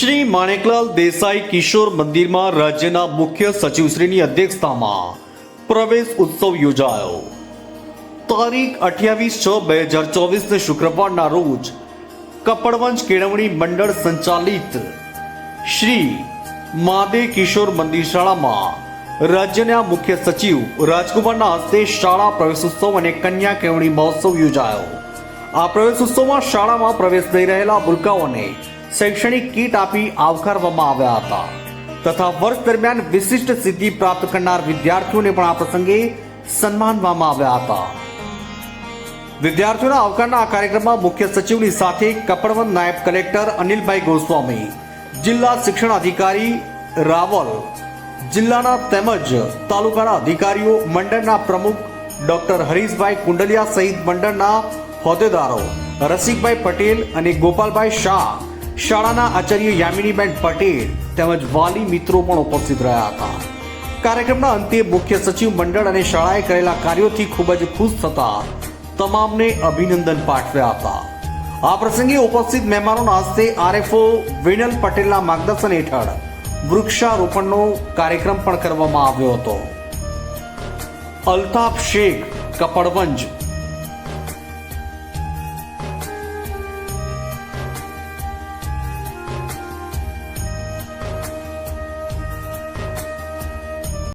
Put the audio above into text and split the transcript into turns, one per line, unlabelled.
શ્રી માણેકલાલ દેસાઈ કિશોર મંદિરમાં રાજ્યના મુખ્ય સચિવશ્રીની અધ્યક્ષતામાં પ્રવેશ ઉત્સવ યોજાયો. તારીખ અઠ્યાવીસ છ બે હજાર ચોવીસને શુક્રવારના રોજ કપડવંજ કેળવણી મંડળ સંચાલિત શ્રી માદે કિશોર મંદિર શાળામાં રાજ્યના મુખ્ય સચિવ રાજકુમારના હસ્તે શાળા પ્રવેશોત્સવ અને કન્યા કેળવણી મહોત્સવ યોજાયો. આ પ્રવેશોત્સવમાં શાળામાં પ્રવેશ લઈ રહેલા ભૂલકાઓને શૈક્ષણિક કીટ આપી આવકારવામાં આવ્યા હતા તથા વર્ષ દરમિયાન વિશિષ્ટ સિદ્ધિ પ્રાપ્ત કરનાર વિદ્યાર્થીઓને પણ આ પ્રસંગે સન્માનવામાં આવ્યા હતા. વિદ્યાર્થીઓના આવકારના આ કાર્યક્રમમાં મુખ્ય સચિવની સાથે કપડવંત નાયબ કલેક્ટર અનિલભાઈ ગોસ્વામી, જિલ્લા શિક્ષણ અધિકારી રાવલ, જિલ્લાના તેમજ તાલુકાના અધિકારીઓ મંડળના પ્રમુખ ડોક્ટર હરીશભાઈ કુંડલિયા સહિત મંડળના હોદ્દેદારો રસિકભાઈ પટેલ અને ગોપાલભાઈ શાહ શાળાના આચાર્ય યામિનીબેન પટેલ તેમજ વાલી મિત્રો પણ ઉપસ્થિત રહ્યા હતા. કાર્યક્રમના અંતે મુખ્ય સચિવ મંડળ અને શાળાએ કરેલા કાર્યોથી ખૂબ જ ખુશ થતા તમામને અભિનંદન પાઠવ્યા હતા. આ પ્રસંગે ઉપસ્થિત મહેમાનોના હસ્તે આરએફઓ વિનલ પટેલના માર્ગદર્શન હેઠળ વૃક્ષારોપણનો કાર્યક્રમ પણ કરવામાં આવ્યો હતો. અલ્તાફ શેખ, કપડવંજ